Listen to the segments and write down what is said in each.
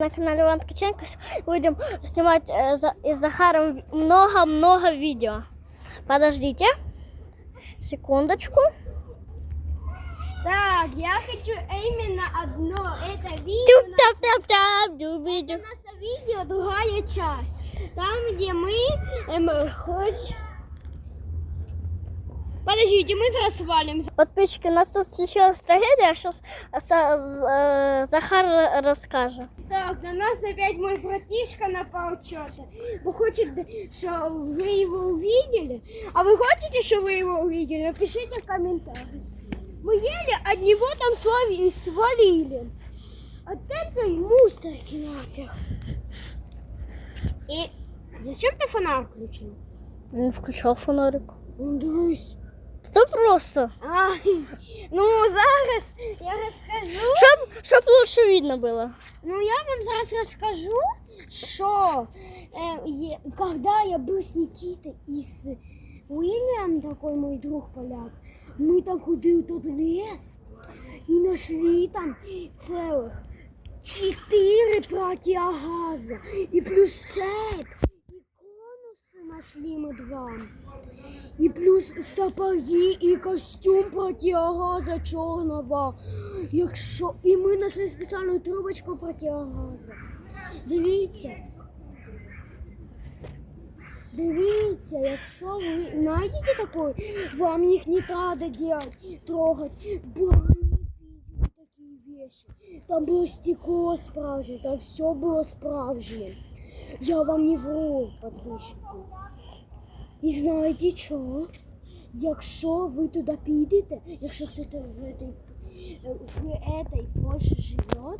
На канале Иван Ткаченко будем снимать э, за, с Захаром много-много видео. Подождите. Секундочку. Так, я хочу именно одно. Это видео. Тюп-тяп-тяп-тяп, Это дюби-дю. наше видео, другая часть. Там, где мы эм, хоть... Подождите, мы зараз свалимся. Подписчики, у нас тут случилась трагедия, сейчас Захар ра- расскажет. Так, на нас опять мой братишка напал что-то. Вы хотите, что вы его увидели? А вы хотите, что вы его увидели? Напишите в комментариях. Мы еле от него там свалили. От этой мусорки нафиг. И зачем ты фонарь включил? Не включал фонарик. Ну, дивись. Что просто? Ай, ну зараз я розкажу. Чтоб, чтоб лучше видно было. Ну, я вам зараз расскажу, что э, е- когда я был с Никитой и с Уильям, такой мой друг поляк, мы там ходили в тот лес и нашли там целых четыре противогаза и плюс цепь, и конусы нашли мы два. И плюс сапоги і костюм противогаза чорного. Якщо і ми знайшли спеціальну трубочку противогаза. Дивіться. Дивіться, якщо ви знайдете таку, вам їх не треба делать, трогать. Бо ми такі вещи. Там було стекло справжнє, там все було справжнє. Я вам не вру, подписчики. І знаєте що? Якщо ви туди підете, якщо хтось в этой, е, в этой Польщі живе,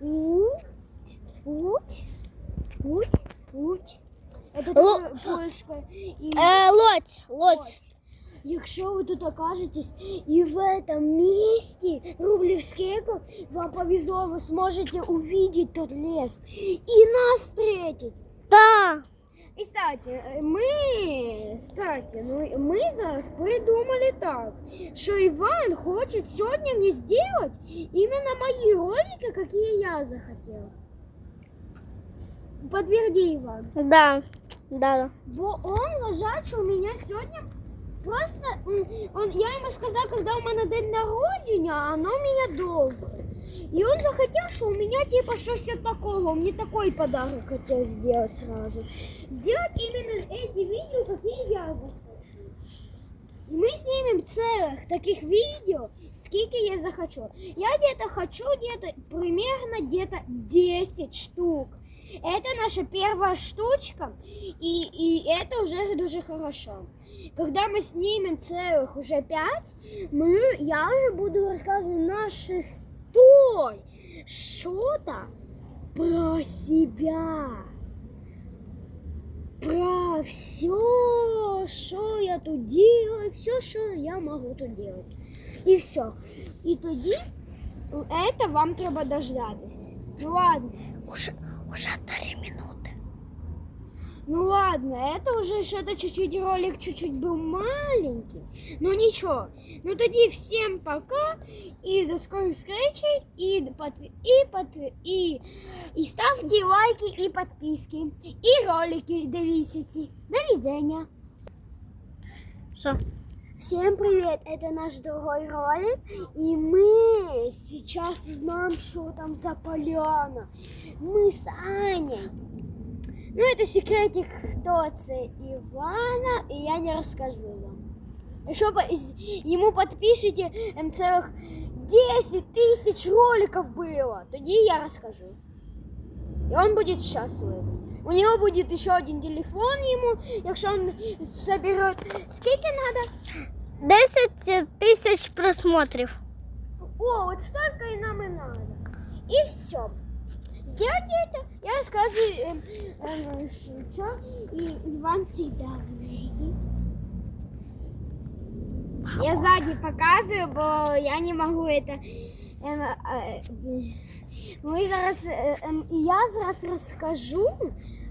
путь, путь, путь, путь. Это Ло- такое польська. І Э, лодь, лодь. Якщо ви тут окажетесь і в этом місті Рублевского, вам повезло, ви зможете увидеть тот лес і нас встретить. Да. І кстати, ми, кстати, ну, ми зараз придумали так, що Іван хоче сьогодні мені зробити іменно мої ролики, які я захотів. Подтверди, Иван. Да. Да, да. Бо он вважає, що у мене сьогодні просто... м, Он, я йому сказав, коли у мене день народження, а воно у мене довго. І він захотів, що у мене типа щось от такого. Мне такой подарок хотел сделать сразу. Сделать именно эти видео, какие я захочу. И мы снимем целых таких видео, сколько я захочу. Я где-то хочу где-то примерно где-то 10 штук. Это наша первая штучка, и, и это уже дуже хорошо. Когда мы снимем целых уже пять, мы, я уже буду рассказывать на шестой что-то про себя. Про все, что я тут делаю, все, что я могу тут делать. И все. И тоді это вам треба дождатись. Ну ладно. Уже, уже три минуты. Ну ладно, это уже что-то чуть-чуть ролик чуть-чуть был маленький. Ну ничего. Ну тоді всем пока и до скорой встречи и под, и под, и, и ставьте лайки и подписки и ролики дивіться. До видения. Все. Всем привет! Это наш другой ролик, и мы сейчас узнаем, что там за поляна. Мы с Аней. Ну, это секретик, кто це Ивана, и я не расскажу вам. Якщо ему подпишите ем, целых 10 тысяч роликов было, тоді я расскажу. И он будет счастлив. У него будет еще один телефон ему, якщо он соберет... Сколько надо? 10 тысяч просмотров. О, вот столько и нам и надо. И все. Сделайте это, я рассказываю, эм, эм, что, и Иван умеет. Я сзади показываю, бо я не могу это. Эм, э, мы зараз, э, эм, я зараз расскажу,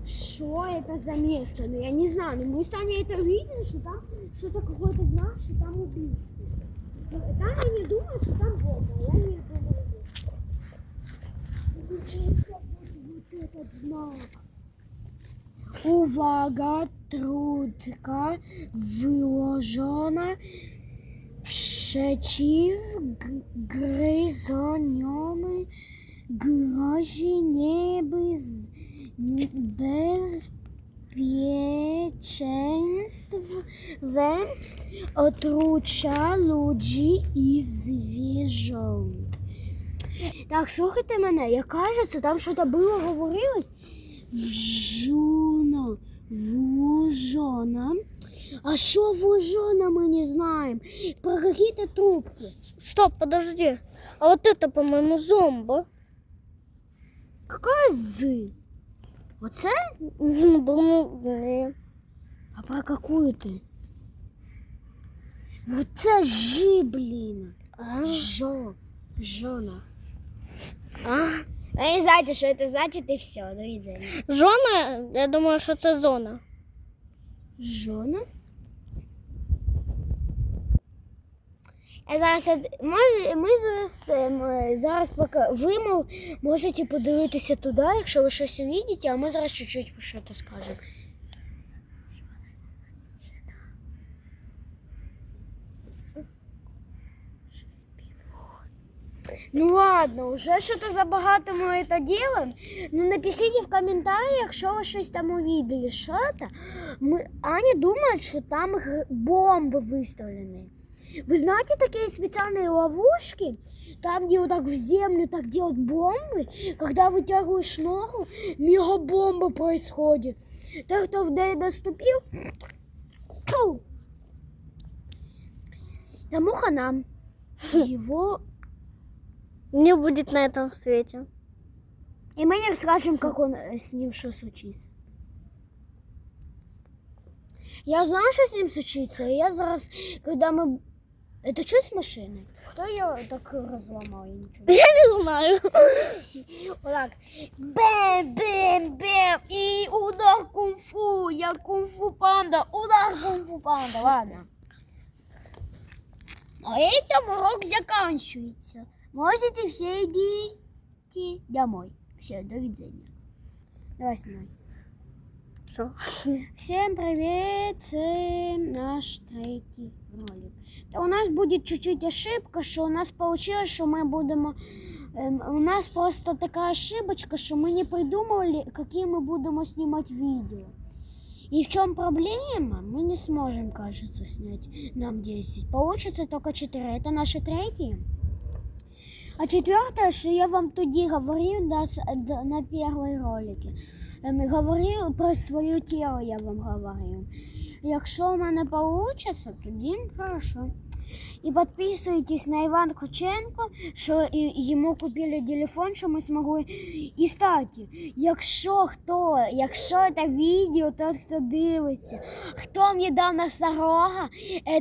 что это за место. Ну, я не знаю, но мы с Аней это видели, что там что-то какой-то знак, что там убийство. Там я не думаю, что там Uwaga, trudka wyłożona przeciw gryzoniom grozi niebez, bezpieczeństwem, otrucza ludzi i zwierząt. Так, слухайте мене, я кажу, це там щось було говорилось. Вжуна, вужона. А що вужона ми не знаємо? Про какие-то трубки. Стоп, подожди. А вот это, по-моему, зомбо. Какая з? Оце? Думаю, ні. А про какую ти? Вот це жи, блін. А, Жо. Жона. а. Ви не знаєте, що це значить і все. До відзення. Жона, я думаю, що це зона. Жона? Я зараз ми, ми зараз, ем, зараз поки ви мо- можете подивитися туди, якщо ви щось увидите, а ми зараз чуть-чуть про щось скажемо. Ну ладно, уже что-то забагато мы это делаем. Ну напишите в комментариях, что вы щось там увидели. Что-то. Мы... Аня думает, что там г- бомбы выставлены. Вы знаете такие специальные ловушки, там, где вот так в землю так делают бомбы, когда вытягиваешь ногу, мегабомба происходит. Тот, кто в доступил, тьфу, тому хана. Его Не будет на этом свете. И мы не расскажем, как он э, с ним что случится. Я знаю, что с ним случится. и Я зараз, когда мы... Это что с машиной? Кто ее так разломал? Я ничего. Я не знаю. Вот так. Бэм, бэм, бэм. И удар кунг-фу. Я кунг-фу панда. Удар кунг-фу панда. Ладно. На этом урок заканчивается. Можете все идти домой. Все, до видения. Давай снимай. Що? Всем привет, це наш третій ролик. Та у нас буде чуть-чуть ошибка, що у нас получилось, що ми будемо. ем, у нас просто така ошибочка, що ми не придумали, які ми будемо знімати відео. И в чем проблема? Мы не сможем, кажется, снять нам 10. Получится только 4. Это наши третьи. А четвертое, що я вам тоді говорив на, с- д- на першій ролике. Ем, Говорив про своє тіло, я вам говорив. Якщо в мене вийде, тоді хорошо. І підписуйтесь на Іван Кученко, що і- йому купили телефон, що ми змогли. І статі, якщо хто, якщо це відео, тот, хто дивиться, хто мені дав носорога,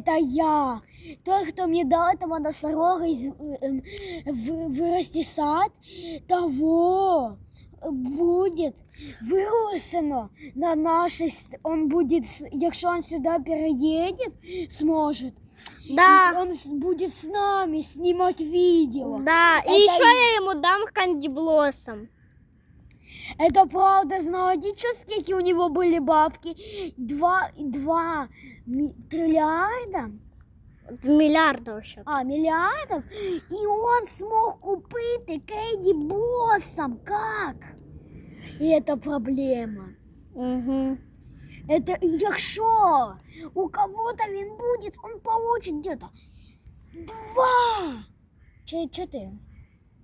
це я. Той, хто мені дав этого носорога вырасти сад, того будет виросено на нашей, он будет, якщо он сюда переедет, сможет, Да. он будет с нами снимать видео. Да. Это И еще я ему дам кандиблоссом. Это правда, знаете, что, сколько у него были бабки? Два, два триллиарда? Миллиарда вообще. А, миллиардов? И он смог купить Кейди Боссом. Как? И это проблема. Угу. Это якщо у кого-то він будет, он получит где-то два. Чи чотири.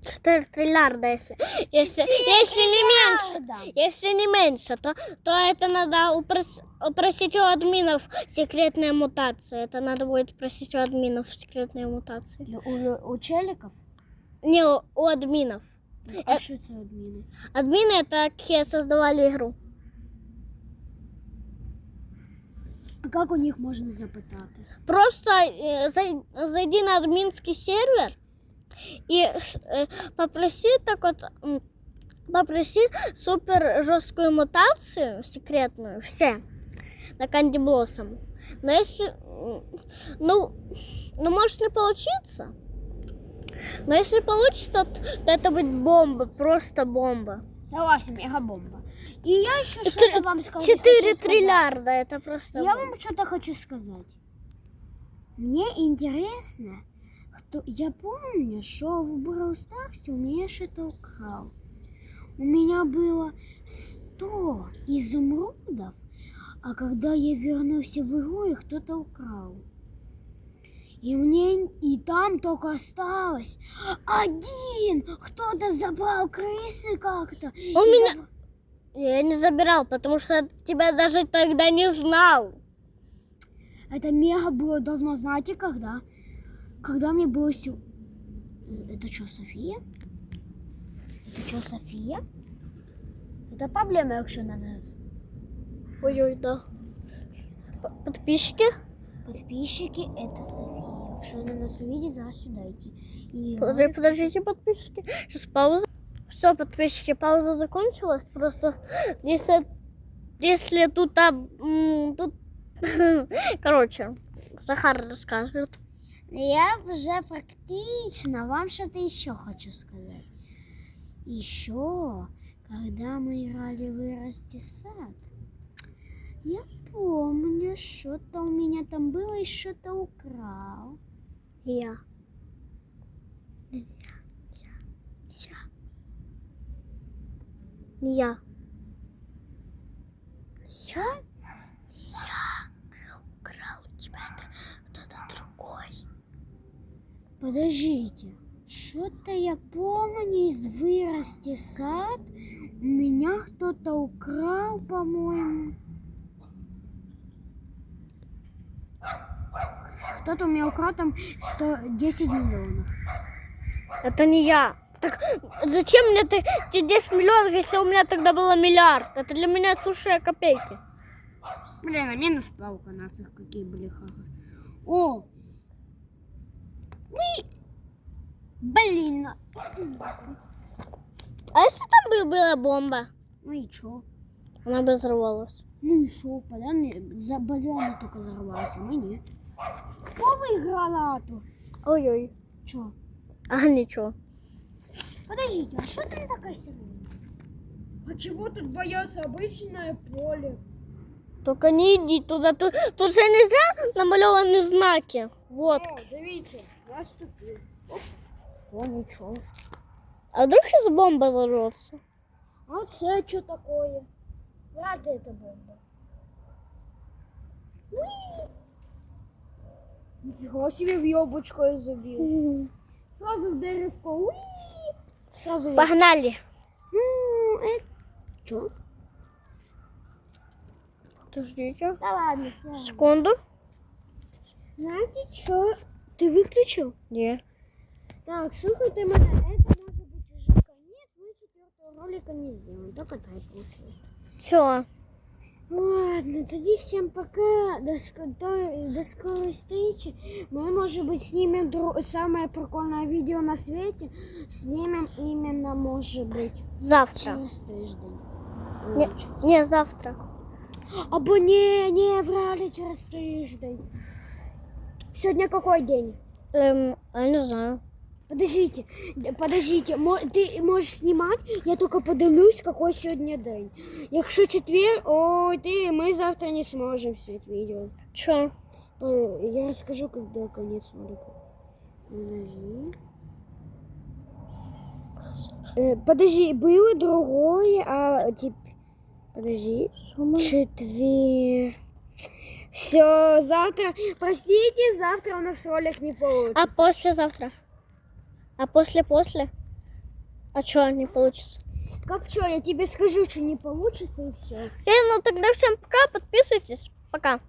4 триллиарда, если, если, если не меньше. Если не меньше, то, то это надо упрос- упросить у админов секретная мутация. Это надо будет просить у админов секретные мутации. У, у, челиков? Не, у, у админов. А Е- що це адміни? Админы это какие создавали игру. А як у них можна запитати? Просто э, зай- зайди на админский сервер и э, попроси так вот попроси супер жесткую мутацию секретную все на Канди Блоссом. Но если ну ну может не получиться. Но если получится, то, то это будет бомба, просто бомба. Согласен, мегабомба. И я еще что-то вам скажу. Четыре хочу сказать. триллиарда, это просто... Я вам что-то хочу сказать. Мне интересно, кто... я помню, что в Brawl Stars у меня что-то украл. У меня было 100 изумрудов, а когда я вернулся в игру, их кто-то украл. И мне и там только осталось один. Кто-то забрал крысы как-то. и меня- забрал- Я не забирал, потому что тебя даже тогда не знал. Это мега было давно, знаете, когда? Когда мне было сил... Это что, София? Это что, София? Это проблема, якщо на нас. Ой-ой, да. Подписчики, Подписчики, это София. Якщо на нас увидит, зараз сюда идти. И подожди- ролик- подождите, подписчики. Сейчас пауза. Все, подписчики, пауза закончилась. Просто если, если тут, а, м, тут, короче, Захар расскажет. Я уже практично вам что-то еще хочу сказать. Еще, когда мы играли вырасти сад, я помню, что-то у меня там было и что-то украл. Я. Я. Я. Я. Что? Украл у тебя это кто-то другой. Подождите. Что-то я помню из вырасти сад. Меня кто-то украл, по-моему. Кто-то у меня украл там 110 миллионов. Это не я. Так зачем мне ты, те 10 миллионов, если у меня тогда было миллиард? Это для меня сушие копейки. Блин, а минус палка нафиг, какие были хорошие. О! Блин! А если там бы была бомба? Ну и чё? Она бы взорвалась. Ну и шо, поляны, за поляны только взорвалась, а мы нет. Кто выиграл ату? Ой-ой. Чё? А ничего. Подождите, а что там такая серия? А чего тут боятся обычное поле? Только не иди туда. Тут, тут же не зря намалеваны знаки. Вот. О, дивіться, наступив. О, нічого. А вдруг сейчас бомба взорвется? А це що такое? Ли это бомба. Уи! Нифига себе в ёбочку я забил. Сразу в деревко. Уи! Сразу в... Погнали. Чё? Подождите. Да ладно, все. Секунду. Знаете что? Ты выключил? Не. Так, слухайте мене, это может быть уже конец. Мы четвертого ролика не сделаем. Только три получилось. Все. Ладно, тоді всем пока. До, до, до скорой встречи. Мы, может быть, снимем дру- самое прикольное видео на свете. Снимем именно, может быть, Завтра. через тиждень. Не, не завтра. Або не, не, врали через тиждень. Сегодня какой день? Эм, я не знаю. Подождите, д- подождите, мо- ти можеш знімати, я тільки подивлюсь, який сьогодні день. Якщо четвер, ой, ти, ми завтра не зможемо зняти відео. Че? Э, Я расскажу, когда конец ролика. Подожди. Э, Подожди, было другое, а тип... Подожди. Четвер. Все, завтра. Простите, завтра у нас ролик не получится. А послезавтра? А после-после? А что не получится? Как что, я тебе скажу, что не получится и все. Э, ну тогда всем пока, подписывайтесь. Пока.